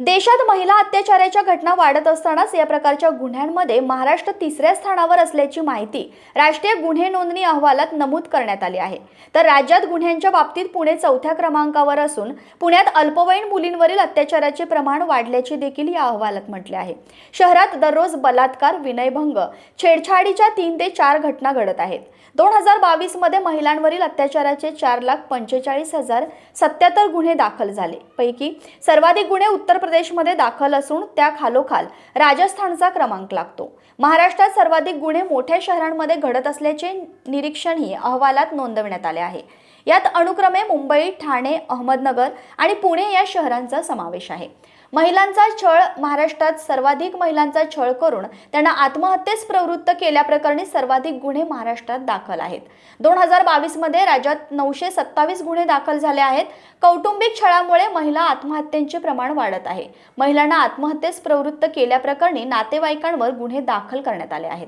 देशात महिला अत्याचाराच्या घटना वाढत असतानाच या प्रकारच्या गुन्ह्यांमध्ये महाराष्ट्र तिसऱ्या स्थानावर असल्याची माहिती राष्ट्रीय गुन्हे नोंदणी अहवालात नमूद करण्यात आली आहे. तर राज्यात गुन्ह्यांच्या बाबतीत पुणे चौथ्या क्रमांकावर असून पुण्यात अल्पवयीन मुलींवरील अत्याचाराचे प्रमाण वाढल्याचे देखील या अहवालात म्हटले आहे. शहरात दररोज बलात्कार विनयभंग छेडछाडीच्या तीन ते चार घटना घडत आहेत. दोन हजार बावीसमध्ये महिलांवरील अत्याचाराचे चार लाख पंचेचाळीस हजार सत्याहत्तर गुन्हे दाखल झाले. पैकी सर्वाधिक गुन्हे उत्तर प्रदेशमध्ये दाखल असून त्या खालोखाल राजस्थानचा क्रमांक लागतो. महाराष्ट्रात सर्वाधिक गुन्हे मोठ्या शहरांमध्ये घडत असल्याचे निरीक्षणही अहवालात नोंदवण्यात आले आहे. यात अनुक्रमे मुंबई ठाणे अहमदनगर आणि पुणे या शहरांचा समावेश आहे. महिलांचा छळ महाराष्ट्रात सर्वाधिक महिलांचा छळ करून त्यांना आत्महत्येस प्रवृत्त केल्याप्रकरणी सर्वाधिक गुन्हे महाराष्ट्रात दाखल आहेत. दोन हजार बावीसमध्ये राज्यात नऊशे सत्तावीस गुन्हे दाखल झाले आहेत. कौटुंबिक छळामुळे महिला आत्महत्यांचे प्रमाण वाढत आहे. आहे. महिलांना आत्महत्येस प्रवृत्त केल्याप्रकरणी नातेवाईकांवर गुन्हे दाखल करण्यात आले आहेत.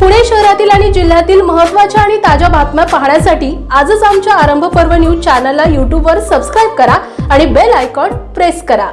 पुणे शहरातील आणि जिल्ह्यातील महत्त्वाच्या आणि ताज्या बातम्या पाहण्यासाठी आजच आमच्या आरंभ पर्व न्यूज चॅनलला यूट्यूबवर सबस्क्राईब करा आणि बेल आयकॉन प्रेस करा.